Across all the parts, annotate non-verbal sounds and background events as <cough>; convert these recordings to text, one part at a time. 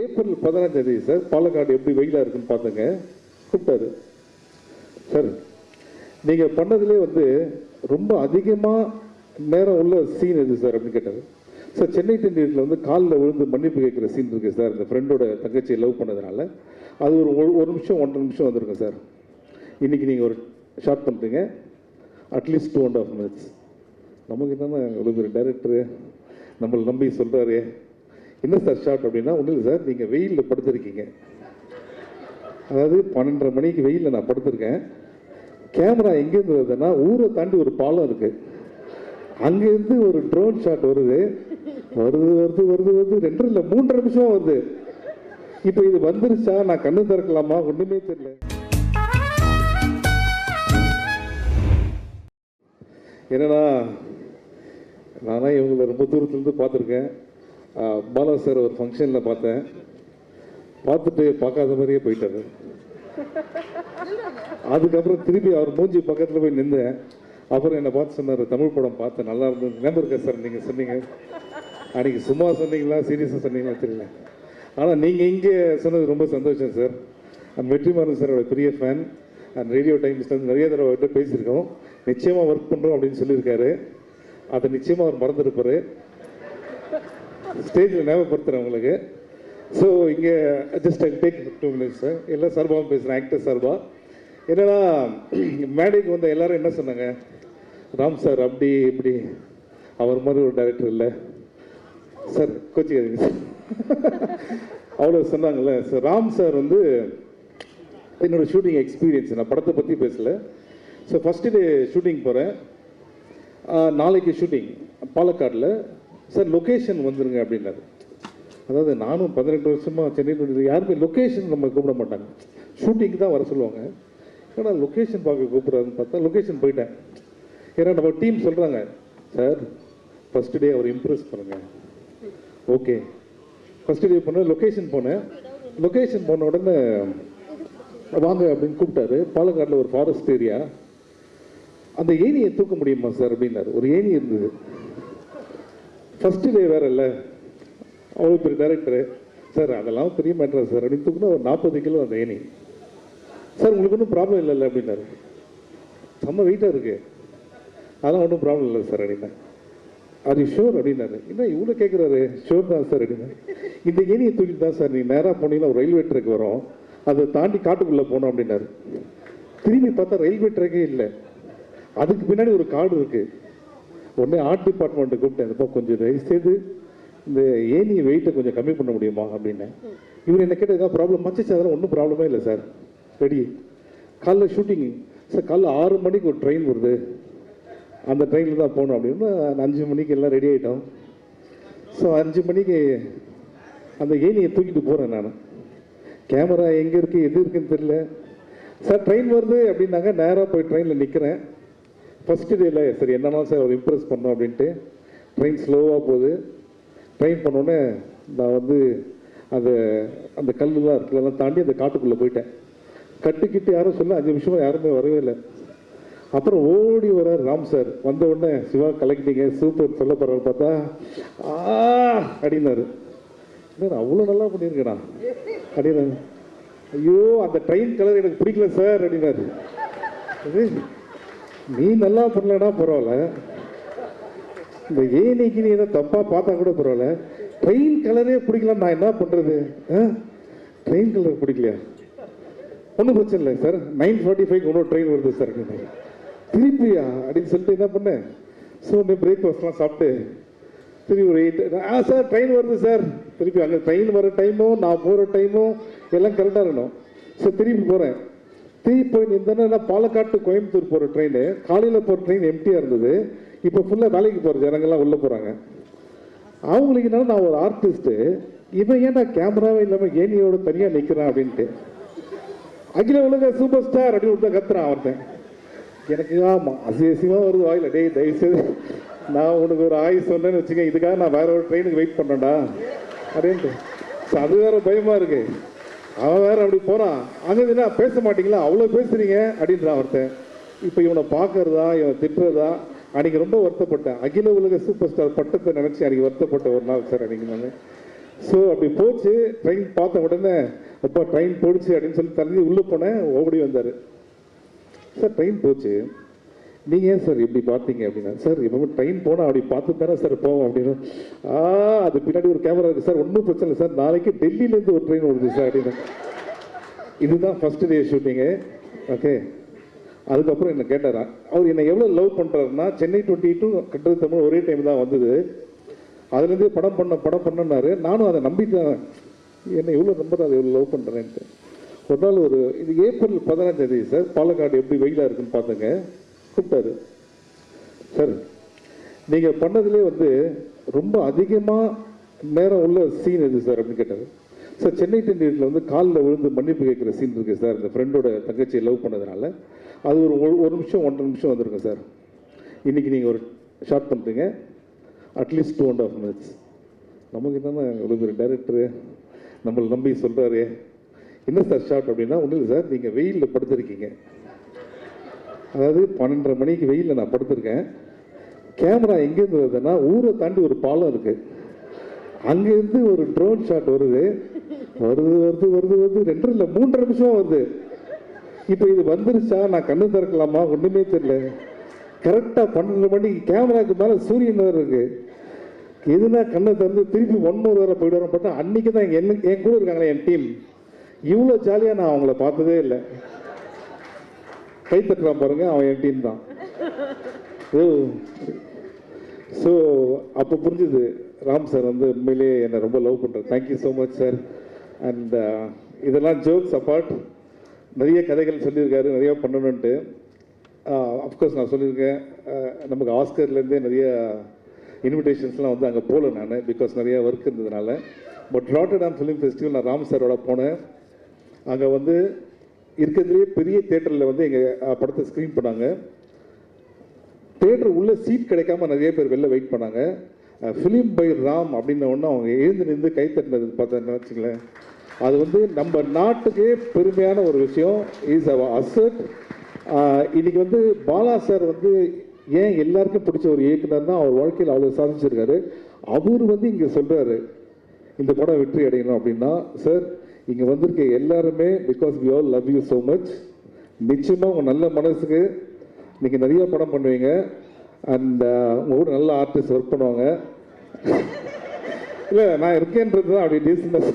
April பதினஞ்சாம் தேதி sir Palakkad எப்படி வெயிலாக இருக்குன்னு பார்த்தங்க கூப்பிட்டாரு. சார் நீங்கள் பண்ணதுலே வந்து ரொம்ப அதிகமாக நேரம் உள்ள சீன் எது சார் அப்படின்னு கேட்டார். சார் சென்னை டென்னியில் வந்து காலில் விழுந்து மன்னிப்பு கேட்குற சீன் இருக்குது சார் இந்த ஃப்ரெண்டோட தங்கச்சியை லவ் பண்ணதுனால. அது ஒரு ஒரு- நிமிஷம் ஒன்றரை நிமிஷம் வந்திருக்கும் சார். இன்றைக்கி நீங்கள் ஒரு ஷார்ட் பண்ணுறீங்க at least two and half minutes நமக்கு என்னென்ன ஒரு டைரக்டரு நம்மளை நம்பி சொல்கிறாரு என்ன சார் ஷார்ட் அப்படின்னா ஒன்றும் இல்லை சார் நீங்கள் வெயிலில் படுத்திருக்கீங்க. அதாவது பன்னெண்டரை மணிக்கு வெயிலில் நான் படுத்திருக்கேன். கேமரா எங்கேருந்து வருதுன்னா ஊரை தாண்டி ஒரு பாலம் இருக்கு. அங்கேருந்து ஒரு ட்ரோன் ஷாட் வருது. வருது வருது வருது வருது. ரெண்டு இல்லை மூன்று நிமிஷம் வருது. இப்போ இது வந்துருச்சா? நான் கண்ணு திறக்கலாமா? ஒன்றுமே தெரியல. என்னன்னா நானா இவங்களை ரொம்ப தூரத்துலேருந்து பார்த்துருக்கேன். பாலா சார் ஒரு ஃபங்க்ஷனில் பார்த்தேன். பார்த்துட்டு பார்க்காத மாதிரியே போயிட்டாரு. அதுக்கப்புறம் திருப்பி அவர் மூஞ்சி பக்கத்தில் போய் நின்றேன். அப்புறம் என்னை பார்த்து சொன்னார் தமிழ் படம் பார்த்தேன் நல்லா இருந்தது. ஞாபகம் இருக்கா சார் நீங்கள் சொன்னீங்க? அன்னைக்கு சும்மா சொன்னீங்களா சீரியஸாக சொன்னீங்களா தெரியல. ஆனால் நீங்கள் இங்கே சொன்னது ரொம்ப சந்தோஷம் சார். அந்த வெற்றிமாறன் சாரோட பெரிய ஃபேன் அண்ட் ரேடியோ டைம்ஸ்லேருந்து நிறைய தடவை அவர்கிட்ட பேசியிருக்கோம். நிச்சயமாக ஒர்க் பண்ணுறோம் அப்படின்னு சொல்லியிருக்காரு. அதை நிச்சயமாக அவர் மறந்துருப்பார். ஸ்டேஜில் ஞாபகப்படுத்துகிறேன் உங்களுக்கு. ஸோ இங்கே just I take two minutes sir எல்லா சார்பாகவும் பேசுகிறேன் ஆக்டர் சார்பா. என்னன்னா மேடைக்கு வந்த எல்லாரும் என்ன சொன்னாங்க? ராம் சார் அப்படி இப்படி. அவர் மாதிரி ஒரு டைரக்டர் இல்லை. சார் கோச்சிக்காதீங்க சார் அவ்வளோ சொன்னாங்கல்ல. சார் ராம் சார் வந்து என்னோடய ஷூட்டிங் எக்ஸ்பீரியன்ஸ் நான் படத்தை பற்றி பேசல. ஸோ ஃபஸ்ட்டு டே ஷூட்டிங் போகிறேன் நாளைக்கு ஷூட்டிங் பாலக்காடில். சார் லொக்கேஷன் வந்துருங்க அப்படின்னாரு. அதாவது நானும் பதினெட்டு வருஷமாக சென்னையில் யாருமே லொக்கேஷன் நம்ம கூப்பிட மாட்டாங்க. ஷூட்டிங்க்கு தான் வர சொல்லுவாங்க. ஏன்னா லொக்கேஷன் பார்க்க கூப்பிட்றாருன்னு பார்த்தா லொக்கேஷன் போயிட்டேன். ஏன்னா நம்ம டீம் சொல்கிறாங்க சார் ஃபஸ்ட்டு டே அவர் இம்ப்ரெஸ் பண்ணுங்கள் ஓகே ஃபஸ்ட்டு டே போனேன் லொக்கேஷன் போனேன். லொக்கேஷன் போன உடனே வாங்க அப்படின்னு கூப்பிட்டாரு. பாலக்காட்டில் ஒரு ஃபாரஸ்ட் ஏரியா அந்த ஏனியை தூக்க முடியுமா சார் அப்படின்னாரு. ஒரு ஏனி இருந்தது. ஃபஸ்ட்டு டே வேற இல்லை அவ்வளோ பெரிய டேரக்டரு சார் அதெல்லாம் பெரிய மேட்ரா சார் அப்படின்னு தூக்குனா ஒரு நாற்பது கிலோ அந்த ஏணி. சார் உங்களுக்கு ஒன்றும் ப்ராப்ளம் இல்லைல்ல அப்படின்னாரு. செம்ம வெயிட்டாக இருக்கு. அதெல்லாம் ஒன்றும் ப்ராப்ளம் இல்லை சார் அப்படின்னா. அது ஷோர் அப்படின்னாரு. என்ன இவ்வளோ கேட்குறாரு ஷோர் தான் சார் அப்படின்னு. இந்த ஏணியை தூக்கிட்டு தான் சார் நீ நேராக போனீங்கன்னா ஒரு ரயில்வே ட்ரெக் வரும். அதை தாண்டி காட்டுக்குள்ளே போனோம் அப்படின்னாரு. திரும்பி பார்த்தா ரயில்வே ட்ரெக்கே இல்லை. அதுக்கு பின்னாடி ஒரு காடு இருக்குது உடனே ஆர்ட் டிபார்ட்மெண்ட்டை கூப்பிட்டேன் அப்போ கொஞ்சம் தயவு செய்து இந்த ஏணி வெயிட்டை கொஞ்சம் கம்மி பண்ண முடியுமா? அப்படின்னு. இவர் என்ன கேட்டால் ஏதாவது ப்ராப்ளம் மச்சிச்சு அதெல்லாம் ஒன்றும் ப்ராப்ளமே இல்லை சார் ரெடி காலைல ஷூட்டிங் சார் காலைல ஆறு மணிக்கு ஒரு ட்ரெயின் வருது. அந்த ட்ரெயினில் தான் போகணும். அப்படின்னு. அஞ்சு மணிக்கு எல்லாம் ரெடி ஆகிட்டோம் ஸோ அஞ்சு மணிக்கு அந்த ஏணியை தூக்கிட்டு போகிறேன் நான். கேமரா எங்கே இருக்குது எது இருக்குன்னு தெரியல. சார் ட்ரெயின் வருது அப்படின்னாங்க. நேராக போய் ட்ரெயினில் நிற்கிறேன் ஃபஸ்ட்டு டேல சரி என்னன்னா சார் அவர் இம்ப்ரெஸ் பண்ணோம் அப்படின்ட்டு ட்ரெயின் ஸ்லோவாக போகுது. ட்ரெயின் பண்ணோடனே நான் வந்து அந்த அந்த கல்லுலாம் இருக்குல்லாம் தாண்டி அந்த காட்டுக்குள்ளே போயிட்டேன். கட்டுக்கிட்டு யாரும் சொல்ல அஞ்சு நிமிஷமாக யாருமே வரவே இல்லை. அப்புறம் ஓடி வரார் ராம் சார். வந்த உடனே சிவா கலெக்டிங்க சூப்பர் சொல்ல போறாரு பார்த்தா ஆ அப்படின்னாரு. என்ன அவ்வளோ நல்லா பண்ணியிருக்கேண்ணா அப்படின்னாரு. ஐயோ அந்த ட்ரெயின் கலர் எனக்கு பிடிக்கல சார் அப்படின்னாரு. நீ நல்லா பண்ணலனா பரவாயில்ல. இந்த ஏனைக்கு நீ ஏதோ தப்பாக பார்த்தா கூட பரவாயில்ல. ட்ரெயின் கலரே பிடிக்கல நான் என்ன பண்ணுறது ட்ரெயின் கலர் பிடிக்கலையா? ஒன்றும் பிரச்சனை இல்லை சார் நைன் ஃபார்ட்டி ஃபைவ் இன்னொரு ட்ரெயின் வருது சார் அப்படின்னு. திருப்பியா? அப்படின்னு சொல்லிட்டு என்ன பண்ணேன்? ஸோ உடனே பிரேக்ஃபாஸ்ட்லாம் சாப்பிட்டு திருப்பி ஒரு எயிட் ஆ சார் ட்ரெயின் வருது சார் திருப்பி அங்கே ட்ரெயின் வர டைமும் நான் போகிற டைமும் எல்லாம் கரெக்டாக இருக்கணும். ஸோ திருப்பி போகிறேன் திருப்பி இந்த நின்றேன்னா பாலக்காடு to கோயம்புத்தூர் போகிற ட்ரெயின் காலையில் போகிற ட்ரெயின் எம்டியாக இருந்தது. இப்போ ஃபுல்லாக வேலைக்கு போகிற ஜனங்கள்லாம் உள்ளே போகிறாங்க அவங்களுக்கு என்னன்னா நான் ஒரு ஆர்டிஸ்ட்டு இவன் ஏன்டா கேமராவே இல்லாமல் ஏனியோட தனியாக நிற்கிறான் அப்படின்ட்டு. அகில உலக சூப்பர் ஸ்டார் அப்படின்னு தான் கத்துறான் ஒருத்தன் எனக்கு ஆமாம் அசியசியமாக வருது வாயில் டேய் தயவுசெய்து நான் உனக்கு ஒரு ஆய் சொன்னேன்னு வச்சுக்கேன். இதுக்காக நான் வேற ஒரு ட்ரெயினுக்கு வெயிட் பண்ணேன்டா அப்படின்ட்டு. அது வேற பயமாக இருக்கு. அவன் வேற அப்படி போறான். அங்கே என்ன பேச மாட்டீங்களா? அவ்வளோ பேசுறீங்க? அப்படின்றான் ஒருத்தன். இப்போ இவனை பார்க்கறதா இவனை திட்டுறதா? அன்னைக்கு ரொம்ப வருத்தப்பட்டேன். அகில உலக சூப்பர் ஸ்டார் பட்டத்தை நினச்சி அன்னைக்கு வருத்தப்பட்ட ஒரு நாள் சார் அன்னைக்கு நான். ஸோ அப்படி போச்சு. ட்ரெயின் பார்த்த உடனே அப்பா ட்ரெயின் போடுச்சு அப்படின்னு சொல்லி தள்ளி உள்ளே போனேன். ஓடி வந்தார். சார் ட்ரெயின் போச்சு. நீங்கள் ஏன் சார் இப்படி பார்த்தீங்க அப்படின்னா சார் இப்போ ட்ரெயின் போனால் அப்படி பார்த்து தானே சார் போவோம் அப்படின்னு ஆ அது பின்னாடி ஒரு கேமரா இருக்குது சார் ஒன்றும் பிரச்சனை இல்லை சார். நாளைக்கு டெல்லியிலேருந்து ஒரு ட்ரெயின் வருது சார் அப்படின்னு. இதுதான் ஃபஸ்ட்டு டே ஷூட்டிங்கு ஓகே அதுக்கப்புறம் என்னை கேட்டார் அவர் என்னை எவ்வளோ லவ் பண்ணுறாருன்னா சென்னை டுவெண்ட்டி டூ கட்டுறது தமிழ் ஒரே டைம் தான் வந்தது. அதுலேருந்து படம் பண்ண படம் பண்ணனாரு நானும் அதை நம்பிட்டேன் என்னை எவ்வளோ நம்புறது அதை எவ்வளோ லவ் பண்ணுறேன்ட்டு ஒரு நாள் ஒரு இது ஏப்ரல் பதினஞ்சாம் தேதி சார் பாலக்காடு எப்படி வெயிலாக இருக்குன்னு பார்த்துங்க கூப்பிட்டாரு. சார் நீங்கள் பண்ணதுலேயே வந்து ரொம்ப அதிகமாக நேரம் உள்ள சீன் எது சார் அப்படின்னு கேட்டார். சார் சென்னை டெண்டியில் வந்து காலில் விழுந்து மன்னிப்பு கேட்குற சீன் இருக்குது சார். இந்த ஃப்ரெண்டோட தங்கச்சியை லவ் பண்ணதுனால. அது ஒரு ஒரு- ஒரு நிமிஷம் ஒன்றரை நிமிஷம் வந்திருக்கும் சார். இன்றைக்கி நீங்கள் ஒரு ஷார்ட் பண்ணுறீங்க at least two and half minutes நமக்கு என்னென்ன இவ்வளோ பெரிய டேரக்டரு நம்மளை நம்பி சொல்கிறாரு என்ன சார் ஷார்ட் அப்படின்னா ஒன்றும் இல்லை சார். நீங்கள் வெயிலில் படுத்துருக்கீங்க. அதாவது பன்னெண்டரை மணிக்கு வெயிலில் நான் படுத்திருக்கேன். கேமரா எங்கேருந்து வருதுன்னா ஊரை தாண்டி ஒரு பாலம் இருக்குது அங்கேருந்து ஒரு ட்ரோன் ஷாட் வருது. வருது வருது வருது வருது. ரெண்டு இல்லை மூன்றரை நிமிஷம் வருது. இப்போ இது வந்துருச்சா? நான் கண்ணு திறக்கலாமா? ஒன்றுமே தெரியல. கரெக்டாக பன்னெண்டு மணிக்கு கேமராக்கு மேலே சூரியன் வேறு இருக்கு. எதுனா கண்ணை திறந்து திருப்பி ஒன்னொரு வரை போயிட்டு வரோம் பார்த்தா அன்னைக்கு தான் என் என் கூட இருக்காங்களே என் டீம் இவ்வளோ ஜாலியாக நான் அவங்கள பார்த்ததே இல்லை. கை தட்டுறான் பாருங்க அவன் என் டீம் தான். ஸோ அப்போ புரிஞ்சுது ராம் சார் வந்து உண்மையிலேயே என்னை ரொம்ப லவ் பண்ணுறாரு thank you so much sir and இதெல்லாம் ஜோக்ஸ் அப்பார்ட் நிறைய கதைகள் சொல்லியிருக்காரு நிறைய பண்ணணுன்ட்டு அஃப்கோர்ஸ் uh, நான் சொல்லியிருக்கேன். Uh, நமக்கு ஆஸ்கர்லேருந்தே நிறைய இன்விடேஷன்ஸ்லாம் வந்து அங்கே போகல நான் பிகாஸ் நிறையா ஒர்க் இருந்ததுனால. பட் ராட்டர்டாம் ஃபிலிம் ஃபெஸ்டிவல் நான் ராம் சாரோட போனேன். அங்கே வந்து இருக்கிறதுலே பெரிய தேட்டரில் வந்து எங்கள் படத்தை ஸ்க்ரீன் பண்ணாங்க. தேட்டர் உள்ள சீட் கிடைக்காம நிறைய பேர் வெளில வெயிட் பண்ணாங்க. ஃபிலிம் பை ராம் அப்படின்ன ஒன்று அவங்க எழுந்து நின்று கை தட்டினது பார்த்தேன்னு வச்சுங்களேன் அது வந்து நம்ம நாட்டுக்கே பெருமையான ஒரு விஷயம். இஸ் அவ அசட் இன்னைக்கு வந்து பாலா சார் வந்து ஏன் எல்லாருக்கும் பிடிச்ச ஒரு இயக்குனர் தான் அவர் வாழ்க்கையில் அவ்வளோ சாதிச்சிருக்காரு. அவர் வந்து இங்கே சொல்கிறாரு இந்த படம் வெற்றி அடையணும் அப்படின்னா சார் இங்கே வந்திருக்க எல்லாருமே because we all love you so much நிச்சயமாக உங்கள் நல்ல மனசுக்கு நீங்கள் நிறைய படம் பண்ணுவீங்க. அண்ட் uh, உங்கள் கூட நல்ல ஆர்டிஸ்ட் ஒர்க் பண்ணுவாங்க. <laughs> இல்லை நான் இருக்கேன்றது தான் அப்படி டீசெண்டாக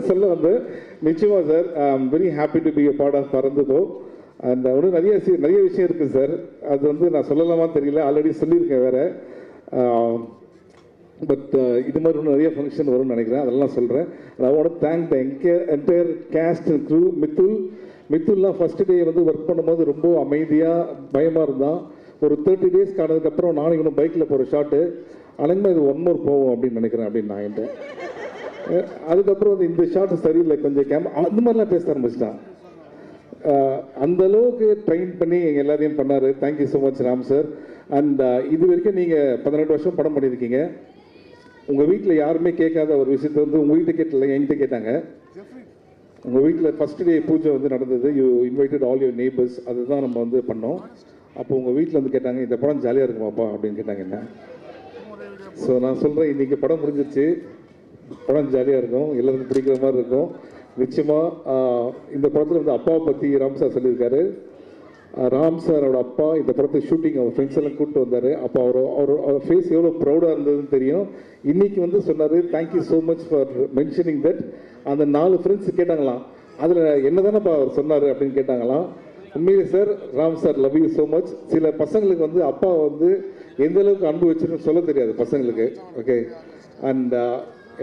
சொல்ல வந்து நிச்சயமாக sir I am very happy to be a part of பறந்துதோ and இன்னும் நிறைய நிறைய விஷயம் இருக்குது சார் அது வந்து நான் சொல்லலாமான்னு தெரியல. ஆல்ரெடி சொல்லியிருக்கேன் வேறு. Um, பட் uh, இது மாதிரி இன்னும் நிறைய ஃபங்க்ஷன் வரும்னு நினைக்கிறேன். அதெல்லாம் சொல்கிறேன் I want thank the என்கே entire cast and crew Mithul மித்துல்லாம் first day வந்து ஒர்க் பண்ணும்போது ரொம்ப அமைதியாக பயமாக இருந்தான். ஒரு தேர்ட்டி டேஸ் ஆனதுக்கப்புறம் நானும் இவனும் பைக்கில் போகிற ஷாட்டு அலங்கமாக இது ஒன் மோர் போவோம் அப்படின்னு நினைக்கிறேன் அப்படின்னு நான் என்கிட்ட அதுக்கப்புறம் வந்து இந்த ஷாட் சரியில்லை. கொஞ்சம் கேம் அந்த மாதிரிலாம் பேச ஆரம்பிச்சிட்டான். அந்தளவுக்கு அந்த அளவுக்கு ட்ரெயின் பண்ணி எங்கள் எல்லாரையும் பண்ணார். Thank you so much Ram sir and இது வரைக்கும் நீங்கள் பதினெட்டு வருஷம் படம் பண்ணியிருக்கீங்க. உங்கள் வீட்டில் யாருமே கேட்காத ஒரு விஷயத்தை வந்து உங்கள் வீட்டை கேட்டல என்கிட்ட கேட்டாங்க. உங்கள் வீட்டில் ஃபஸ்ட் டே பூஜை வந்து நடந்தது. You invited all your neighbours அதுதான் நம்ம வந்து பண்ணோம். அப்போ உங்கள் வீட்டில் வந்து கேட்டாங்க இந்த படம் ஜாலியாக இருக்குமாப்பா அப்படின்னு கேட்டாங்க என்ன. ஸோ நான் சொல்கிறேன் இன்றைக்கி படம் முடிஞ்சிருச்சு. படம் ஜாலியாக இருக்கும். எல்லாருக்கும் பிடிக்கிற மாதிரி இருக்கும். நிச்சயமாக இந்த படத்தில் வந்து அப்பாவை பற்றி ராம் சார் சொல்லியிருக்காரு. ராம் சாரோட அப்பா இந்த படத்தை ஷூட்டிங் அவர் ஃப்ரெண்ட்ஸ் எல்லாம் கூப்பிட்டு வந்தார். அப்போ அவர் அவர் அவர் ஃபேஸ் எவ்வளோ ப்ரௌடாக இருந்ததுன்னு தெரியும். இன்றைக்கி வந்து சொன்னார் thank you so much for mentioning that அந்த நாலு ஃப்ரெண்ட்ஸ் கேட்டாங்களாம். அதில் என்ன தானேப்பா அவர் சொன்னார் அப்படின்னு கேட்டாங்களாம். உண்மையிலே sir Ram sir love you so much சில பசங்களுக்கு வந்து அப்பா வந்து எந்த அளவுக்கு அன்பு வச்சிருன்னு சொல்ல தெரியாது பசங்களுக்கு ஓகே அண்ட் uh,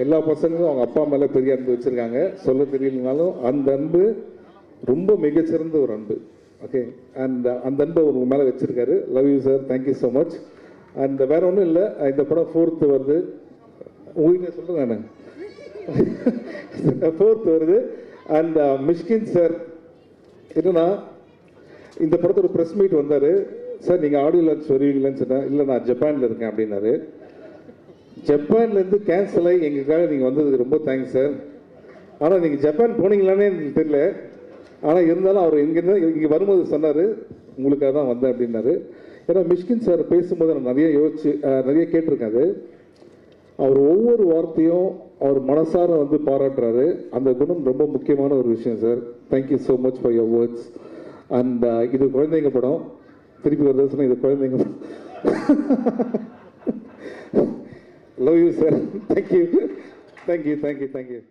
எல்லா பசங்களும் அவங்க அப்பா மேலே பெரிய அன்பு வச்சுருக்காங்க. சொல்ல தெரியலனாலும் அந்த அன்பு ரொம்ப மிகச்சிறந்த ஒரு அன்பு. ஓகே அண்ட் uh, அந்த அன்பை உங்க மேலே வச்சிருக்காரு. Love you sir thank you so much and வேற ஒன்றும் இல்லை. இந்த படம் ஃபோர்த்து வருது. உங்ககிட்ட சொல்கிறேன் நான். ஃபோர்த் <laughs> வருது. அண்ட் uh, மிஷ்கின் சார் என்னன்னா இந்த படத்தோட ப்ரெஸ் மீட் வந்தார். சார் நீங்கள் ஆடியோ லான்ச் வருவீங்களேன்னு சொன்னேன் இல்லை நான் ஜப்பானில் இருக்கேன் அப்படின்னாரு. ஜப்பான்லேருந்து கேன்சல் ஆகி எங்களுக்காக நீங்கள் வந்ததுக்கு ரொம்ப தேங்க்ஸ் சார் ஆனால் நீங்கள் ஜப்பான் போனீங்களானே எனக்கு தெரியல. ஆனால் இருந்தாலும் அவர் இங்கேருந்து இங்கே வரும்போது சொன்னார் உங்களுக்காக தான் வந்தேன் அப்படின்னாரு. ஏன்னா மிஷ்கின் சார் பேசும்போது நான் நிறைய யோசிச்சு நிறைய கேட்டிருக்கேன் அது அவர் ஒவ்வொரு வார்த்தையும் அவர் மனசார வந்து பாராட்டுறாரு. அந்த குணம் ரொம்ப முக்கியமான ஒரு விஷயம் sir. Thank you so much for your words and இது குழந்தைங்க படம். திருப்பி ஒரு தர்சனம் இது குழந்தைங்க படம். Love you sir thank you thank you thank you thank you